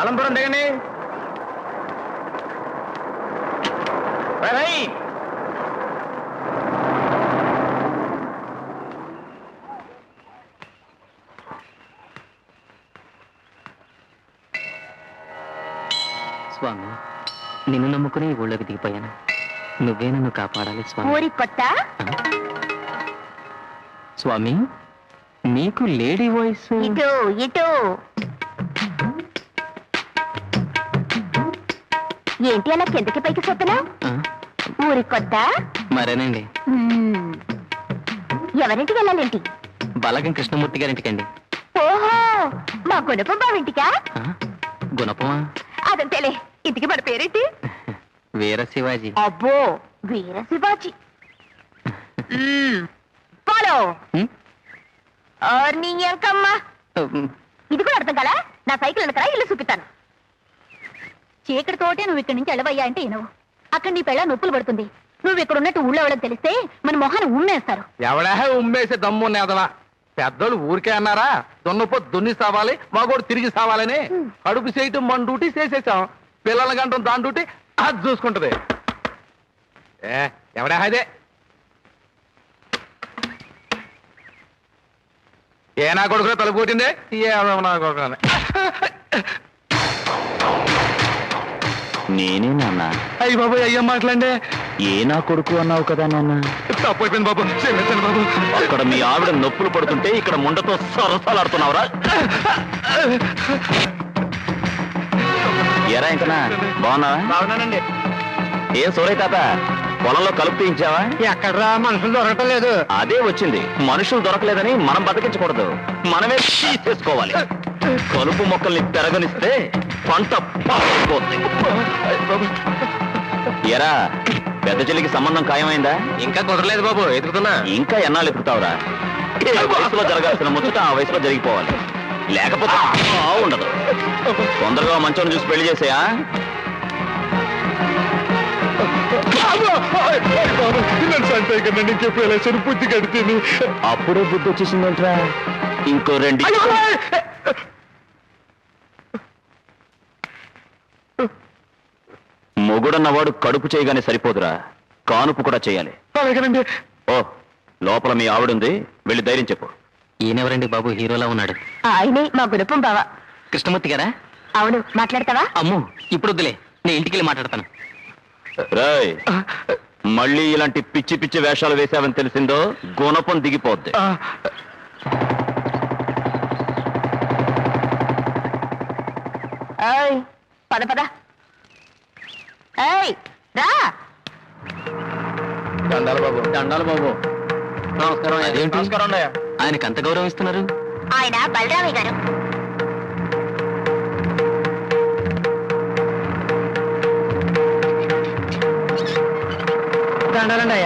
అలంపురం దిగండి. స్వామి నిన్ను నమ్ముకుని ఈ ఊళ్ళోకి దిగిపోయాను. నువ్వే నన్ను కాపాడాలి స్వామి. ఊరి కొత్త? స్వామి? నీకు లేడీ వాయిస్? ఇటు ఇటు. ఏంటి అలా కిందకి పైకి ఆ, ఊరి కొత్త? మరేనండి. ఎవరింటికి వెళ్ళాలేంటి? బలగం కృష్ణమూర్తి గారింటికండి. ఓహో మా గుణపం బావింటికా? గుణపమా? అదంతేలే ఇంటికి మన పేరేంటి? వీర శివాజీ. అబ్బో వీర శివాజీ. ఓర్ నీ ఎంకమ్మా ఉమ్, ఇది కూడా అర్థం కదా నా సైకిల్ వెనకరా ఇల్లు చూపిస్తాను. చీకటి తోటే నువ్వు ఇక్కడి నుంచి వెళ్ళవయ్యా అంటే వినవు. అక్కడ నీ పెళ్ళ నొప్పులు పడుతుంది. నువ్వు ఇక్కడ ఉన్నట్టు ఊళ్ళో వాళ్ళకి తెలిస్తే మన మొహాన్ని ఉమ్మేస్తారు. ఎవడా ఉమ్మేసే దమ్ము నేదవా? పెద్దోళ్ళు ఊరికే అన్నారా? దున్నపో దున్ని సావాలి మగోడు తిరిగి సావాలని. కడుపు చేయటం మన డ్యూటీ చేసేసాం. పిల్లల గంటం దాని డ్యూటీ అది చూసుకుంటది. ఏ ఎవడా అదే ఏ నా కొడుకులో తలుపు కొట్టింది? ఏ నా కొడుకు అని. నేనే నాన్న. అయ్యి బాబు అయ్యం మాట్లాడండి ఏ నా కొడుకు అన్నావు కదా నాన్న? తప్పు అయిపోయింది బాబు క్షమించండి బాబు. అక్కడ మీ ఆవిడ నొప్పులు పడుతుంటే ఇక్కడ ముండతో సరసాలాడుతున్నావురా. ఎరా ఇంకనా బాగున్నావా? బాగున్నానండి. ఏం సూరయ్య తాత? పొలంలో కలుపు తీయించావా? ఎక్కడరా మనుషులు దొరకటం లేదు అదే వచ్చింది. మనుషులు దొరకలేదని మనం బతికించకూడదు. మనమే తీసేసుకోవాలి. కలుపు మొక్కల్ని పెరగనిస్తే పంట పాడైపోద్ది ఎరా పెద్ద చెల్లికి సంబంధం ఖాయమైందా? ఇంకా కుదరలేదు బాబు ఎదుగుతున్నా ఇంకా ఎన్నాళ్ళు ఎత్తుకుతావురా ఏ వయసులో జరగాల్సిన ముచ్చట ఆ వయసులో జరిగిపోవాలి. లేకపోతే ఉండదు. తొందరగా మంచోని చూసి పెళ్ళి చేసేయా? సరి బుద్ధి కడితేని అప్పుడే బుద్ధి వచ్చేసిందేంట్రా. ఇంకో రెండు. మొగుడన్నవాడు కడుపు చేయగానే సరిపోదురా. కానుపు కూడా చేయాలి. అలాగేనండి. ఓ లోపల మీ ఆవిడుంది. వెళ్ళి ధైర్యం చెప్పు. ఈయనెవరండి బాబు? హీరోలా ఉన్నాడు. ఆయనే మా గుణపం బావ. కృష్ణమూర్తి గారా? అవును మాట్లాడతావా? అమ్ము ఇప్పుడు వద్దులే నేను ఇంటికి వెళ్ళి మాట్లాడతాను. రాయ్ మళ్ళీ ఇలాంటి పిచ్చి పిచ్చి వేషాలు వేశావని తెలిసిందో గుణపం దిగిపోద్ది. ఏయ్ పద పద. ఏయ్ రా. దండాలి బాబు. దండాలు బాబు. నమస్కారం అదేంటి? నమస్కారం అన్నయ్య ఆయనకి అంత గౌరవం ఇస్తున్నారు? ఆయన బలరామయ్య గారు. அதனாலடா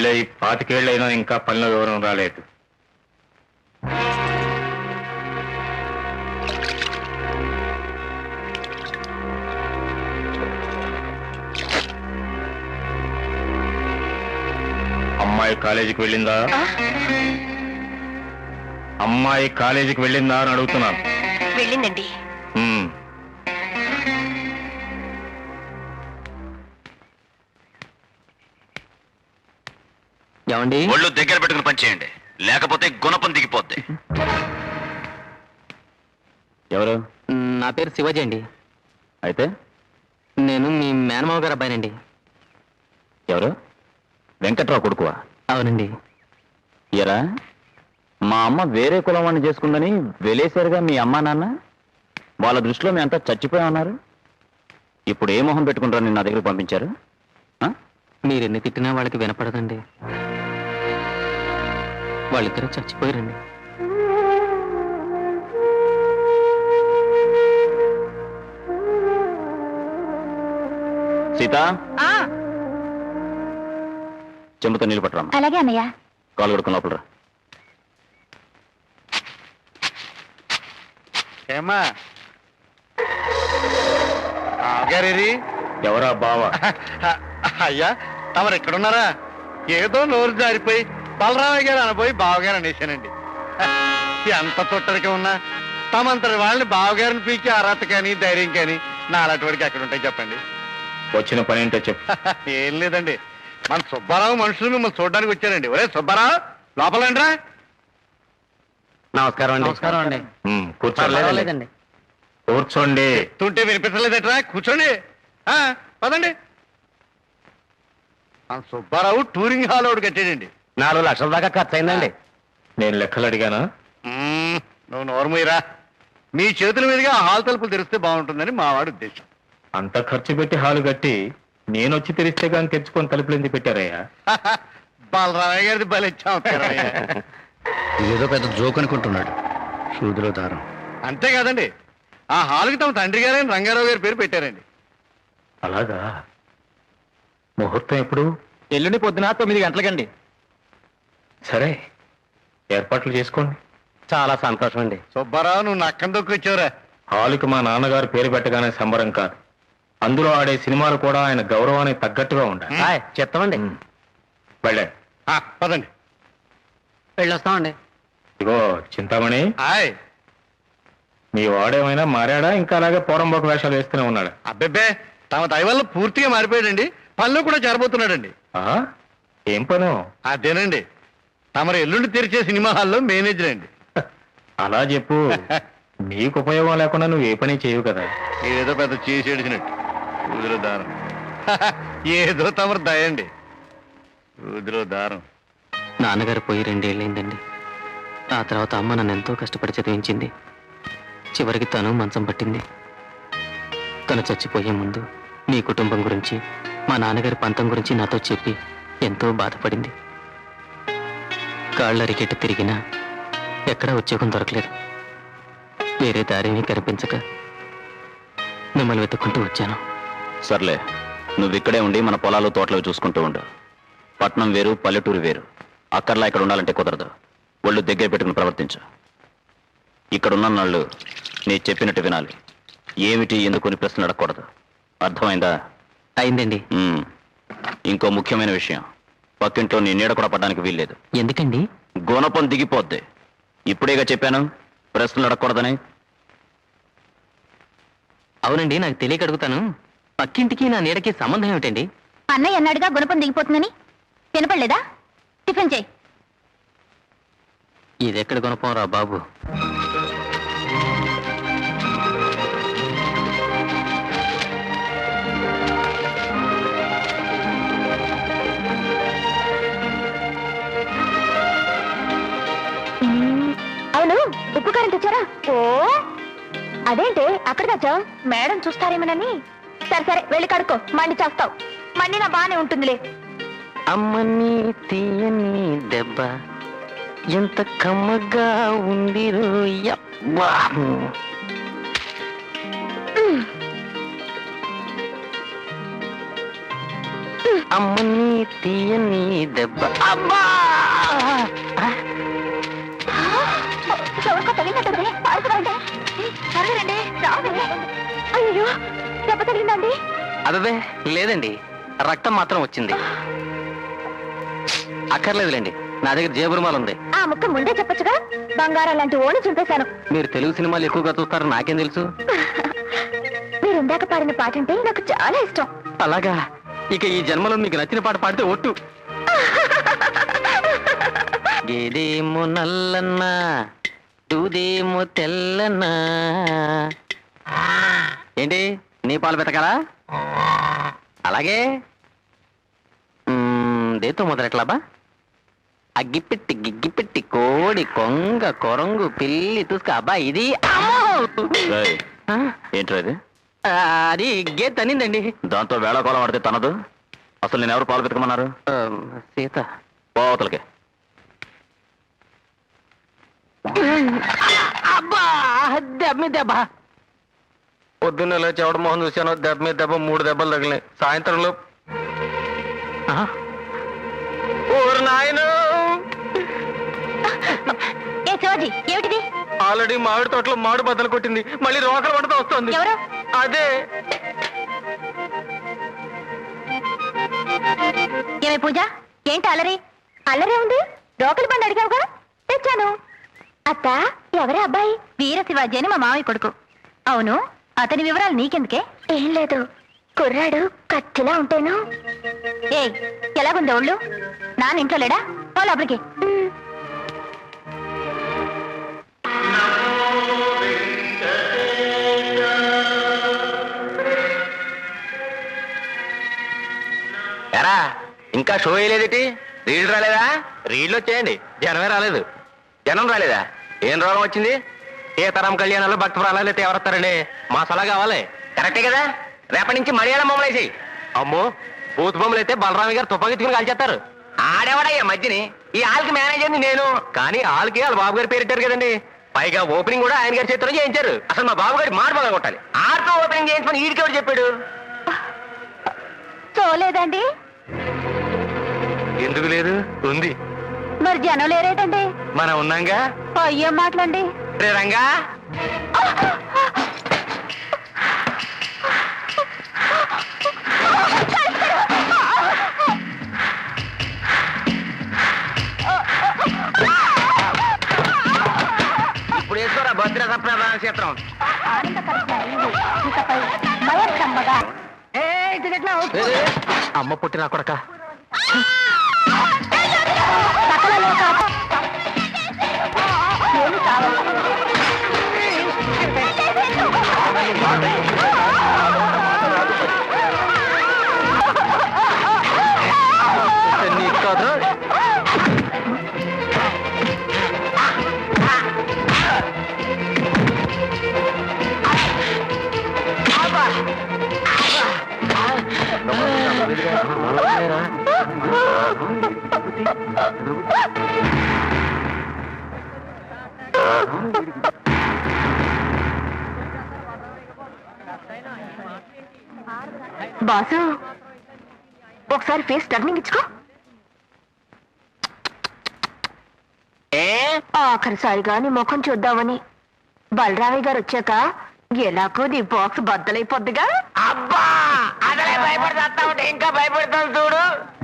పెళ్ళై పాతికేళ్ళైనా ఇంకా పనిలో వివరం రాలేదు. అమ్మాయి కాలేజీకి వెళ్ళిందా? అమ్మాయి కాలేజీకి వెళ్ళిందా అని అడుగుతున్నాను. వెళ్ళిందండి. ఏమండి? ఒళ్ళు దగ్గర పెట్టుకుని పనిచేయండి లేకపోతే గుణపం దిగిపోద్ది. ఎవరు? నా పేరు శివాజీ అండి. అయితే? నేను మీ మేనమావ గారు అబ్బాయినండి. ఎవరు? వెంకట్రావు కొడుకువా? అవునండి. ఎరా? మా అమ్మ వేరే కులం వాడిని చేసుకుందని వెలేశారుగా మీ అమ్మా నాన్న? వాళ్ళ దృష్టిలో మీ అంతా చచ్చిపోయామన్నారు ఇప్పుడు ఏ మొహం పెట్టుకుంటారని నా దగ్గర పంపించారు? ఆ? మీరు ఎన్ని తిట్టినా వాళ్ళకి వినపడదండి. వాళ్ళిద్దరూ చచ్చిపోయారండి. సీత? చెంబుతో నీళ్ళు పట్టరా. అలాగే అన్నయ్య. కాలు కొడుకుని లోపల ఆగారేరి? ఎవరా బావా? అయ్యా తమరు ఎక్కడున్నారా ఏదో నోరు జారిపోయి బలరామయ్య గారు అనబోయి బావగారు అనేసానండి ఎంత తొట్టడికి ఉన్నా తమంతటి వాళ్ళని బావగారిని పీకి అర్హత కానీ ధైర్యం కానీ నా అలాంటి వాడికి ఎక్కడ ఉంటాయి చెప్పండి? వచ్చిన పని ఏంటో చెప్పు. ఏం లేదండి. మన సుబ్బారావు మనుషులు మిమ్మల్ని చూడడానికి వచ్చారండి. ఒరే సుబ్బారావు లోపలండ్రా. నమస్కారం అండి. నమస్కారం అండి. కూర్చోలేదండి కూర్చోండి. తుంటే వినిపించలేదట్రా కూర్చోండి. ఆ, పదండి. మన సుబ్బారావు టూరింగ్ హాల్ ఒకటి కట్టాడండి. నాలుగు లక్షల దాకా ఖర్చు అయిందండి నేను లెక్కలు అడిగాను? మ్మ్, నువ్వు నోరుమూయరా మీ చేతుల మీదుగా ఆ హాల్ తలుపులు తెరిస్తే బాగుంటుందని మా వాడి ఉద్దేశం. అంత ఖర్చు పెట్టి హాలు కట్టి నేను వచ్చి తెరిస్తే కానీ తెచ్చుకొని తలుపులు ఎందుకు పెట్టారయ్యా? బాలరామయ్య గారిది బలిచ్చాం ఏదో పెద్ద జోక్ అనుకుంటున్నాడు. సూదిలో దారం. అంతే కదండి ఆ హాల్కి తమ తండ్రి గారైన రంగారావు గారి పేరు పెట్టారండి. అలాగా? ముహూర్తం ఎప్పుడు? ఎల్లుండి పొద్దున తొమ్మిది గంటలకండి. సరే ఏర్పాట్లు చేసుకోండి. చాలా సంతోషం అండి సుబ్బారావు నువ్వు నక్కం దొక్కొచ్చావురా హాలుకి మా నాన్నగారు పేరు పెట్టగానే సంబరం కాదు. అందులో ఆడే సినిమాలు కూడా ఆయన గౌరవానికి తగ్గట్టుగా ఉండాలి. చెప్తామండి. వెళ్ళండి ఆ, పదండి. వెళ్ళొస్తామండి. ఇగో చింతామణి. హాయ్. మీ వాడేమైనా మారాడా? ఇంకా అలాగే పోరంబోక వేషాలు వేస్తూనే ఉన్నాడు? అబ్బెబ్బే తమ దయ వల్ల పూర్తిగా మారిపోయాడండి. పనిలో కూడా చేరబోతున్నాడండి. ఆ? ఏం పను? అదేనండి. తమరు ఎల్లుండి తెరిచే సినిమా హాల్లో మేనేజర్ అండి. అలా చెప్పు. నీకు ఉపయోగం లేకుండా నువ్వు ఏ పని చేయవు కదా. ఏదో పెద్ద చేసి ఏడిచినట్టు. ఊదిలో దారం. ఏదో తమరు దయండి ఊదిలో దారం. నాన్నగారు పోయి రెండేళ్ళైందండి. ఆ తర్వాత అమ్మ నన్ను ఎంతో కష్టపడి చదివించింది. చివరికి తను మంచం పట్టింది. తను చచ్చిపోయే ముందు మీ కుటుంబం గురించి మా నాన్నగారి పంతం గురించి నాతో చెప్పి ఎంతో బాధపడింది. కాళ్ళ రికెట్ తిరిగినా ఎక్కడా ఉద్యోగం దొరకలేదు. వేరే దారిని కనిపించక మిమ్మల్ని వెతుక్కుంటూ వచ్చాను. సర్లే నువ్వు ఇక్కడే ఉండి మన పొలాలు తోటలు చూసుకుంటూ ఉండు. పట్నం వేరు పల్లెటూరు వేరు. అక్కర్లా ఇక్కడ ఉండాలంటే కుదరదు. ఒళ్ళు దగ్గర పెట్టుకుని ప్రవర్తించు. ఇక్కడున్న నాళ్ళు నీ చెప్పినట్టు వినాలి. ఏమిటి ఎందుకుని ప్రశ్న అడగకూడదు. అర్థమైందా? అయిందండి. ఇంకో ముఖ్యమైన విషయం. పక్కింట్లో నీ నీడ కూడా పడడానికి వీల్లేదు. ఎందుకండి? గుణపం దిగిపోద్ది. ఇప్పుడేగా చెప్పాను ప్రశ్నలు అడగకూడదని. అవునండి నాకు తెలియక అడుగుతాను. పక్కింటికి నా నీడకి సంబంధం ఏమిటండి? అన్నయ్య అన్నాడుగా గుణపం దిగిపోతుందని. వినపడలేదా? టిఫిన్ చేయి. ఇది ఎక్కడ కొనపం రా బాబు? కారం తెచ్చారా ఓ! అదేంటి? అక్కడ తెచ్చావు మేడం చూస్తారేమోనని. సరే సరే వెళ్ళి కడుక్కో. మండి చేస్తావు. మండి నా బానే ఉంటుందిలే. అమ్మని తీయని దెబ్బ. ఎంత కమ్మగా ఉంది. అమ్మని తీయని దెబ్బ. అబ్బా! తగిలినట్టుంది పాడుకోరండి సరేనండి రావండి అయ్యో దెబ్బ తగిలిందండి. అదే లేదండి. రక్తం మాత్రం వచ్చింది. అక్కర్లేదులేండి. నా దగ్గర జేబురుమాలు ఉంది ఆ ముక్క ముందే చెప్పొచ్చుగా? బంగారం లాంటి ఓణి చింపేశాను. మీరు తెలుగు సినిమాలు ఎక్కువగా చూస్తారు నాకేం తెలుసు? మీరు ఇందాక పాడిన పాట అంటే నాకు చాలా ఇష్టం. అలాగా. ఇక ఈ జన్మలో మీకు నచ్చిన పాట పాడితే ఒట్టు. గేదేమో నల్లన్న. దూదేమో తెల్లన్న ఏంటి నీ పాలు పెతకాలా అలాగే? దేతో మొదలెట్లాబా అగ్గిపెట్టి గిగ్గిపెట్టి కోడి కొంగ కొరంగు పిల్లి తుస్క. అబ్బా ఇది ఏంట్రా ఇది? అది గేట్ తనిందండి దాంతో వేళాకోళం ఆడితే తనదు? అసలు నేను ఎవరు పాలు పెతకమన్నారు ఆ, సీత. పోవతలకి అబ్బా దెబ్బ దెబ్బ. పొద్దున్న ఎవడ మొహం చూశాను దెబ్బ మీద దెబ్బ మూడు దెబ్బలు తగిలినాయి. సాయంత్రంలో ఓరు నాయను. ఏ ఏమిటిది? ఆల్రెడీ మామిడి తోటలో మామిడి బద్దలు కొట్టింది. మళ్ళీ రోకలు పడుతూ వస్తుంది. ఎవరు? అదే. ఏమే పూజ ఏంటి అల్లరి? అల్లరే ఉంది రోకలి బండి అడిగావుగా? తెచ్చాను. అత్త ఎవరే అబ్బాయి? వీర శివాజీ అని మా మామయ్య కొడుకు. అవును అతని వివరాలు నీకెందుకే? ఏం లేదు. కుర్రాడు కచ్చిలా ఉంటేను. ఏ ఎలాగుంది ఒళ్ళు? నాన్న ఇంట్లో లేడా? పో లోపలికి. ఎరా ఇంకా షో వేయలేదేటి? రీడ్ రాలేదా? రీడ్లు వచ్చేయండి. జనమే రాలేదు. జనం రాలేదా? ఏం రోగం వచ్చింది? ఏ తరం కళ్యాణాలు భక్త ప్రాణాలు అయితే ఎవరొస్తారండి? మా సలహా కావాలి. కరెక్టే కదా? రేపటి నుంచి మలయాళం బొమ్మలు వేసి అమ్మో బూత్ బొమ్మలు అయితే బలరామి గారు తుపాకెత్తుకుని కాల్చేస్తారు. ఆడేవాడయ్యా మధ్యని? ఈ ఆల్కి మేనేజర్ని నేను. కానీ ఆల్కి వాళ్ళ బాబు గారి పేరు పెట్టారు కదండి. పైగా ఓపెనింగ్ కూడా ఆయన గారి చేతిలో చేయించారు. అసలు మా బాబు గారి మాట బాగా కొట్టాలి. ఆర్తో ఓపెనింగ్ చేయించమని ఈడికి ఎవరు చెప్పాడు? చూలేదండి ఎందుకు లేదు? ఉంది. మరి జనం లేరేటండి మనం ఉన్నాంగా? అయ్యో మాటలండి రే రంగా. ఇప్పుడు వేసుకోరా భద్రత ప్రధాన క్షేత్రం? అమ్మ పుట్టిన కొడక. బాసు ఒకసారి ఫేస్ టర్నింగ్ ఇచ్చుకో. ఏ? ఆఖరిసారిగా నీ ముఖం చూద్దామని. బలరామయ్య గారు వచ్చాక ఎలాగో నీ బాక్స్ బద్దలైపోద్దిగా. అబ్బా!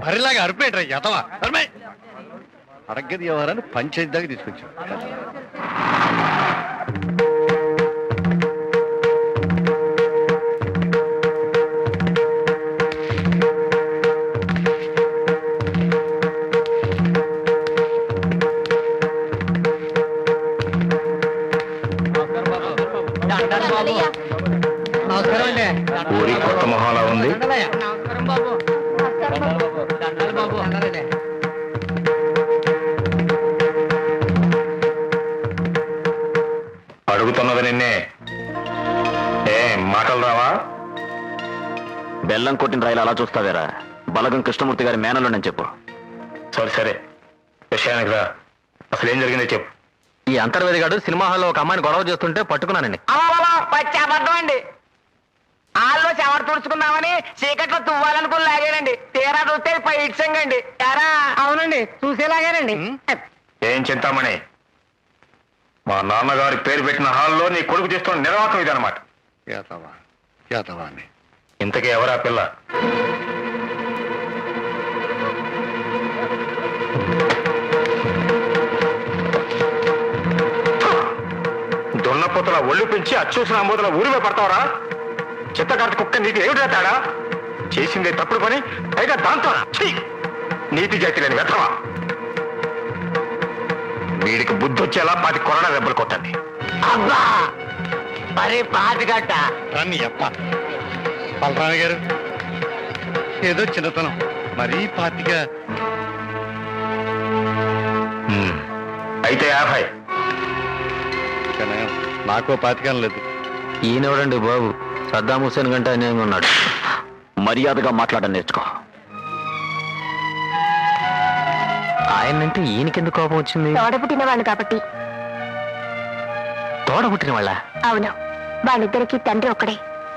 మరిలాగా అరిపేట్రా ఎతవా అడగ్గది వ్యవహారాన్ని పంచాయతీ దాకా తీసుకొచ్చాం. ఊరి కొత్త మొహాలా ఉంది. అడుగుతున్నది బెల్లం కొట్టిన రైలు అలా చూస్తావేరా? బలగం కృష్ణమూర్తి గారి మేనలుండని చెప్పు. సరే సరే. విషయానికి రా. అసలు ఏం జరిగిందో చెప్పు. ఈ అంతర్వేది గాడు సినిమా హాల్లో ఒక అమ్మాయిని గొడవ చేస్తుంటే పట్టుకున్నానండి పచ్చి అబద్ధం అండి. ఆళ్ళు చెమట తుడుచుకుందామని చీకట్లో తువ్వాలనుకుని లాగానండి తీరా చూస్తే పై ఇడ్సంగండి ఎరా? అవునండి చూసేలాగానండి. ఏం చింతామణి? మా నాన్నగారి పేరు పెట్టిన హాల్లో నీ కొడుకు చేస్తున్న నిర్వాహకం ఇదనమాట యాతవా యాతవా అని ఇంతకీ ఎవరా పిల్ల? దున్నపోతుల ఒళ్ళు పెంచి అచ్చూసిన అమ్మోతుల ఊరిమే పడతావరా? చిత్తకార్తి కుక్క నీకు ఏమిటా తేడా చేసిందే తప్పుడు పని పైగా దాంతో నీతి జాతి లేని వ్యర్థమా? వీడికి బుద్ధి వచ్చేలా పాతి కొరడా దెబ్బలు కొట్టండి. అబ్బా! మరి పాతిగట్ట రాన్ని అప్ప. బలరామయ్య గారు ఏదో చిన్నతనం మరీ పాతిగా. అయితే యాభై. కనయం, నాకో పాతికం లేదు. ఈయనెవడండి బాబు? సద్దాం హుసేన్ కంటే అన్యాయంగా ఉన్నాడు. మర్యాదగా మాట్లాడడం నేర్చుకో. ఆయనంటే ఈయనకెందుకు కోపం వచ్చింది? తోడబుట్టిన వాళ్ళు కాబట్టి. తోడ పుట్టిన వాళ్ళ? అవును. వాళ్ళిద్దరికి తండ్రి ఒక్కడే.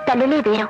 తల్లులే వేరు